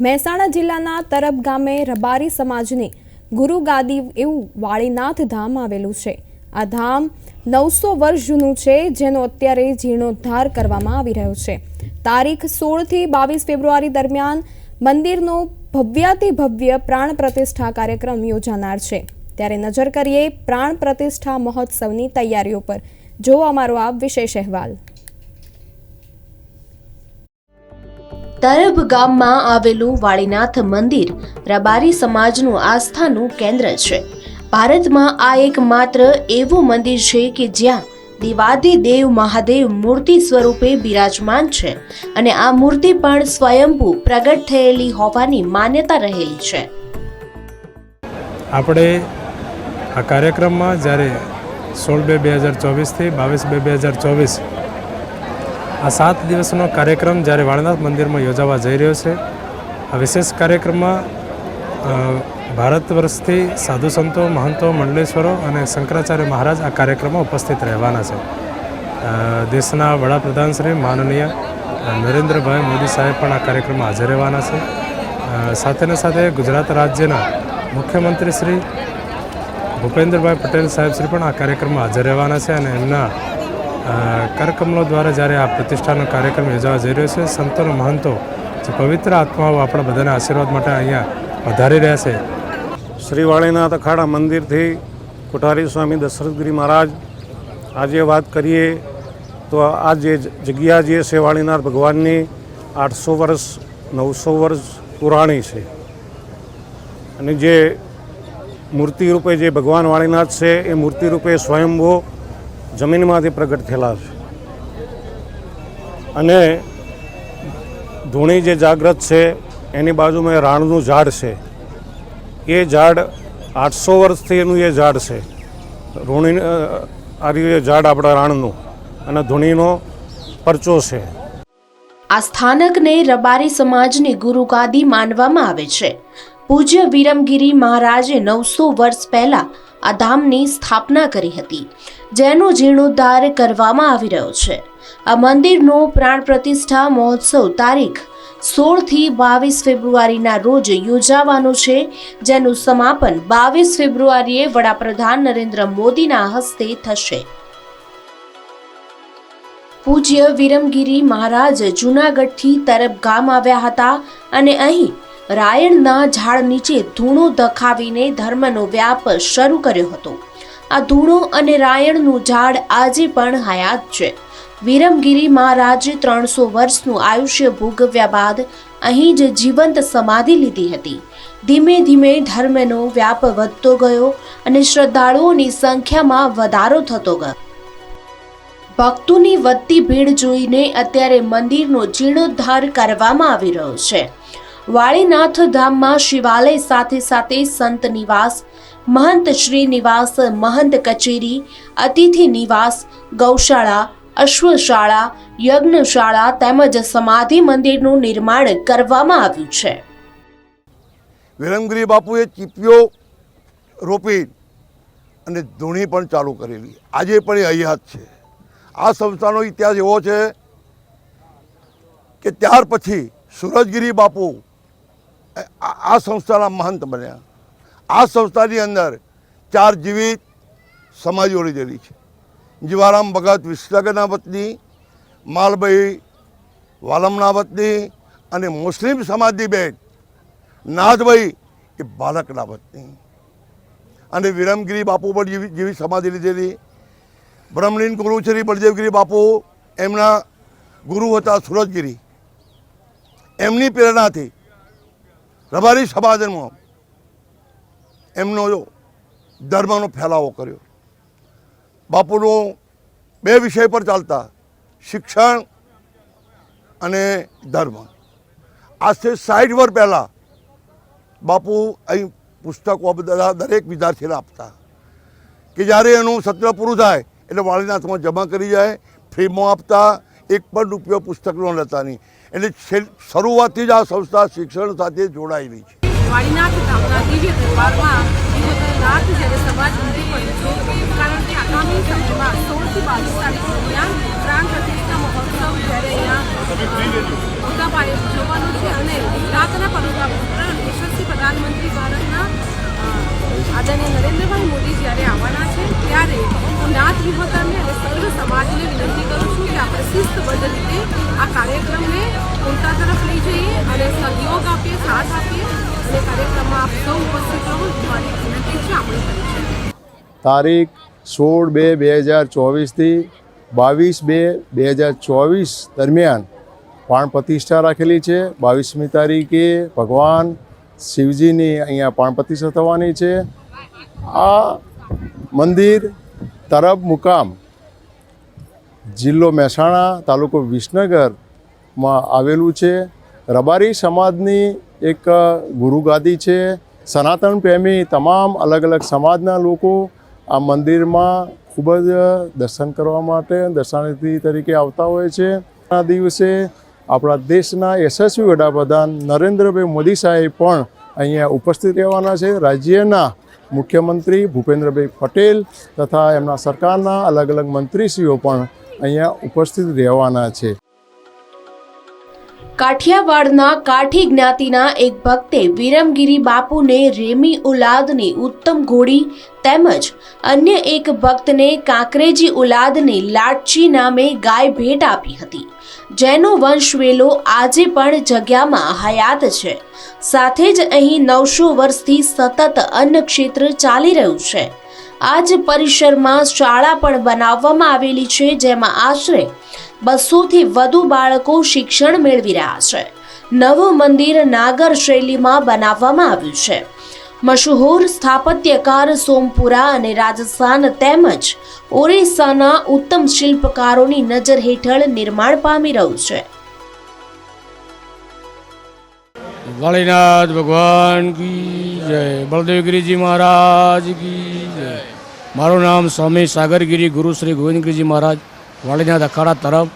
મહેસાણા જિલ્લાના તરબ ગામે રબારી સમાજની ગુરુ ગાદી એવું વાળીનાથ ધામ આવેલું છે. આ ધામ નવસો વર્ષ જૂનું છે, જેનો અત્યારે જીર્ણોદ્ધાર કરવામાં આવી રહ્યો છે. તારીખ સોળથી બાવીસ ફેબ્રુઆરી દરમિયાન મંદિરનો ભવ્યાતિ ભવ્ય પ્રાણ પ્રતિષ્ઠા કાર્યક્રમ યોજાનાર છે. ત્યારે નજર કરીએ પ્રાણ પ્રતિષ્ઠા મહોત્સવની તૈયારીઓ પર. જો અમારો આ વિશેષ અહેવાલ. તરબ ગામમાં આવેલું વાળીનાથ મંદિર રબારી સમાજનું આસ્થાનું કેન્દ્ર છે. ભારતમાં આ એકમાત્ર એવું મંદિર છે કે જ્યાં દિવાદી દેવ મહાદેવ મૂર્તિ સ્વરૂપે બિરાજમાન છે અને આ મૂર્તિ પણ સ્વયંભૂ પ્રગટ થયેલી હોવાની માન્યતા રહેલી છે. આપણે આ કાર્યક્રમમાં જ્યારે સોળ બે બે હજાર ચોવીસથી બાવીસ બે બે હજાર ચોવીસ આ સાત દિવસનો કાર્યક્રમ જ્યારે વાળનાથ મંદિરમાં યોજાવા જઈ રહ્યો છે, આ વિશેષ કાર્યક્રમમાં ભારત વર્ષથી સાધુ સંતો, મહંતો, મંડલેશ્વરો અને શંકરાચાર્ય મહારાજ આ કાર્યક્રમમાં ઉપસ્થિત રહેવાના છે. દેશના વડાપ્રધાન શ્રી માનનીય નરેન્દ્રભાઈ મોદી સાહેબ પણ આ કાર્યક્રમમાં હાજર રહેવાના છે. સાથેને સાથે ગુજરાત રાજ્યના મુખ્યમંત્રી શ્રી ભૂપેન્દ્રભાઈ પટેલ સાહેબ શ્રી પણ આ કાર્યક્રમમાં હાજર રહેવાના છે અને એમના કરકમલો દ્વારા જ્યારે આ પ્રતિષ્ઠાનો કાર્યક્રમ યોજાવા જઈ રહ્યો છે, સંતોનો મહંતો જે પવિત્ર આત્માઓ આપણા બધાના આશીર્વાદ માટે અહીંયા વધારી રહ્યા છે. શ્રી વાળીનાથ અખાડા મંદિરથી કોઠારી સ્વામી દશરથગીરી મહારાજ આજે વાત કરીએ તો આ જે જગ્યા જે છે વાળીનાથ ભગવાનની આઠસો વર્ષ, નવસો વર્ષ પુરાણી છે. અને જે મૂર્તિ રૂપે જે ભગવાન વાળીનાથ છે, એ મૂર્તિ રૂપે સ્વયંભૂ જમીનમાંથી પ્રગટ થયેલા છે અને ધૂણી જે જાગ્રત છે, એની બાજુમાં રાણનું ઝાડ છે. એ ઝાડ આઠસો વર્ષથી એનું એ ઝાડ છે. ઋણી આ રીતે ઝાડ આપણા રાણનું અને ધૂણીનો પરચો છે. આ સ્થાનકને રબારી સમાજની ગુરુગાદી માનવામાં આવે છે. પૂજ્ય વિરમગીરી મહારાજે નવસો વર્ષ પહેલા આ ધામની સ્થાપના કરી હતી, જેનો જીર્ણોદ્ધાર કરવામાં આવી રહ્યો છે. આ મંદિરનો પ્રાણ પ્રતિષ્ઠા મહોત્સવ તારીખ સોળથી બાવીસ ફેબ્રુઆરીના રોજ યોજાવાનો છે, જેનું સમાપન બાવીસ ફેબ્રુઆરીએ વડાપ્રધાન નરેન્દ્ર મોદીના હસ્તે થશે. પૂજ્ય વિરમગીરી મહારાજ જૂનાગઢથી તરફ ગામ આવ્યા હતા અને અહીં રાયણના ઝાડ નીચે ધૂણો દખાવીને ધર્મનો વ્યાપ શરૂ કર્યો હતો. આ ધૂણો અને રાયણનું ઝાડ આજે પણ હયાત છે. વિરમગીરી મહારાજે ત્રણસો વર્ષનું આયુષ્ય ભોગવ્યા બાદ અહીં જ જીવંત સમાધિ લીધી હતી. ધીમે ધીમે ધર્મનો વ્યાપ વધતો ગયો અને શ્રદ્ધાળુઓની સંખ્યામાં વધારો થતો ગયો. ભક્તોની વધતી ભીડ જોઈને અત્યારે મંદિરનો જીર્ણોદ્ધાર કરવામાં આવી રહ્યો છે. વાળીનાથ ધામમાં શિવાલય સાથે સાથે સંત નિવાસ, મહંત શ્રી નિવાસ મહંત કચેરી, અતિથિ નિવાસ, ગૌશાળા, અશ્વશાળા, યજ્ઞશાળા તેમજ સમાધિ મંદિરનું નિર્માણ કરવામાં આવ્યું છે. વિરમગીરી બાપુએ ચીપીઓ રોપી અને ધૂણી પણ ચાલુ કરેલી. આજે પણ એ હયાત છે. આ સંસ્થાનો ઇતિહાસ એવો છે કે ત્યાર પછી સુરજગીરી બાપુ આ સંસ્થાના મહંત બન્યા. આ સંસ્થાની અંદર ચાર જીવિત સમાજો લીધેલી છે. જીવારામ ભગત વિસનગરના વતની, માલભાઈ વાલમના વતની અને મુસ્લિમ સમાજની બેન નાથભાઈ એ બાળકના વતની. અને વિરમગીરી બાપુ પણ જેવી જેવી સમાધિ લીધેલી. બ્રહ્મલીન ગુરુ શ્રી બળદેવગીરી બાપુ એમના ગુરુ હતા સુરજગીરી. એમની પ્રેરણાથી રબારી સમાજમાં એમનો ધર્મનો ફેલાવો કર્યો. બાપુનો બે વિષય પર ચાલતા, શિક્ષણ અને ધર્મ. આજથી સાઠ વર્ષ પહેલાં બાપુ અહીં પુસ્તકો બધા દરેક વિદ્યાર્થીને આપતા. કે જ્યારે એનું સત્ર પૂરું થાય, એટલે વાળીનાથમાં જમા કરી જાય, ફ્રીમાં આપતા, એક પણ રૂપિયો પુસ્તકનો લેતા નહીં એટલે શરૂઆતથી જ આ સંસ્થા શિક્ષણ સાથે જોડાયેલી છે. પ્રધાનમંત્રી ભારતના આદરણીય નરેન્દ્રભાઈ મોદી જ્યારે આવવાના છે, ત્યારે હું નાથ વિહોતરને અને સર્વ સમાજને વિનંતી કરું છું કે આપણે શિસ્તબદ્ધ રીતે આ કાર્યક્રમને પૂર્ણતા તરફ લઈ જઈએ અને સહયોગ આપીએ, સાથ આપીએ અને કાર્યક્રમમાં આપ સૌ ઉપસ્થિત રહો મારી વિનંતી છે આપણે તારીખ સોળ બે બે હજાર ચોવીસથી બાવીસ બે બે હજાર ચોવીસ દરમિયાન પ્રાણ પ્રતિષ્ઠા રાખેલી છે. બાવીસમી તારીખે ભગવાન શિવજીની અહીંયા પ્રાણ પ્રતિષ્ઠા થવાની છે. આ મંદિર તરફ મુકામ જિલ્લો મહેસાણા તાલુકો વિસનગરમાં આવેલું છે. રબારી સમાજની એક ગુરુગાદી છે. સનાતન પ્રેમી તમામ અલગ અલગ સમાજના લોકો આ મંદિરમાં ખૂબ જ દર્શન કરવા માટે દર્શનાર્થી તરીકે આવતા હોય છે. આ દિવસે આપણા દેશના યશસ્વી વડાપ્રધાન નરેન્દ્રભાઈ મોદી સાહેબ પણ અહીંયા ઉપસ્થિત રહેવાના છે. રાજ્યના મુખ્યમંત્રી ભૂપેન્દ્રભાઈ પટેલ તથા એમના સરકારના અલગ અલગ મંત્રીશ્રીઓ પણ અહીંયા ઉપસ્થિત રહેવાના છે. કાઠિયાવાડના કાઠી જ્ઞાતિના એક ભક્તે વિરમગીરી બાપુને રેમી ઉલાદની ઉત્તમ ઘોડી તેમજ અન્ય એક ભક્તને કાંકરેજી ઉલાદની લાટચી નામે ગાય ભેટ આપી હતી. જેનો વંશવેલો આજે પણ જગ્યામાં હયાત છે. સાથે જ અહીં નવસો વર્ષથી સતત અન્ન ક્ષેત્ર ચાલી રહ્યું છે. આજ પરિસરમાં શાળા પણ બનાવવામાં આવેલી છે, જેમાં આશરે બસોથી વધુ બાળકો શિક્ષણ મેળવી રહ્યા છે. નવું મંદિર નાગર શૈલીમાં બનાવવામાં આવ્યું છે. મશહૂર સ્થાપત્યકાર સોમપુરા અને રાજસ્થાન તેમજ ઓરિસ્સાના ઉત્તમ શિલ્પકારોની નજર હેઠળ નિર્માણ પામી રહ્યું છે. વાળીનાથ ભગવાન કી જય. બળદેવગીરીજી મહારાજ કી જય. મારું નામ સ્વામી સાગરગીરી ગુરુ શ્રી ગોવિંદગીરીજી મહારાજ. વાળીનાથ અખાડા તરફ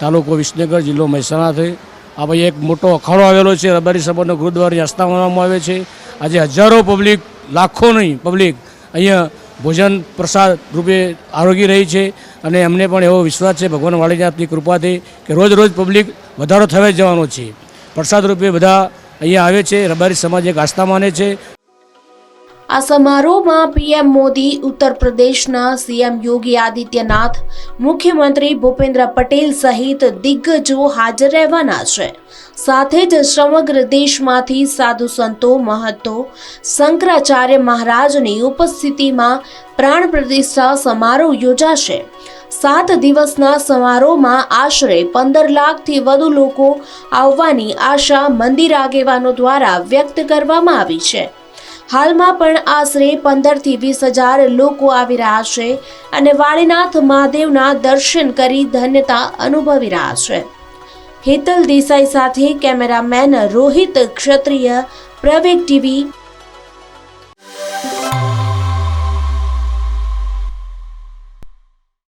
તાલુકો વિસનગર જિલ્લો મહેસાણાથી. આ ભાઈ એક મોટો અખાડો આવેલો છે, રબારી સભાનો આસ્થા માનવામાં આવે છે. આજે હજારો પબ્લિક લાખો નહીં પબ્લિક અહીંયા ભોજન પ્રસાદ રૂપે આરોગી રહી છે અને અમને પણ એવો વિશ્વાસ છે ભગવાન વાળીનાથની કૃપાથી કે રોજ રોજ પબ્લિક વધારો થવા જવાનો છે. પ્રસાદ રૂપે બધા અહીંયા આવે છે, રબારી સમાજ એક આસ્થા માને છે. આ સમારોહમાં પીએમ મોદી, ઉત્તર પ્રદેશના સીએમ યોગી આદિત્યનાથ, મુખ્યમંત્રી ભૂપેન્દ્ર પટેલ સહિત દિગ્ગજો હાજર રહેવાના છે. સાથે જ સમગ્ર દેશમાંથી સાધુ સંતો, મહંતો, શંકરાચાર્ય મહારાજની ઉપસ્થિતિમાં પ્રાણ પ્રતિષ્ઠા સમારોહ યોજાશે. સાત દિવસના સમારોહમાં આશરે પંદર લાખથી વધુ લોકો આવવાની આશા મંદિર આગેવાનો દ્વારા વ્યક્ત કરવામાં આવી છે. હાલમાં પણ આશરે પંદરથી વીસ હજાર લોકો આવી રહ્યા છે અને વાળીનાથ મહાદેવના દર્શન કરી ધન્યતા અનુભવી રહ્યા છે. હેતલ દેસાઈ સાથે કેમેરામેન રોહિત ક્ષત્રિય પ્રવેગ ટીવી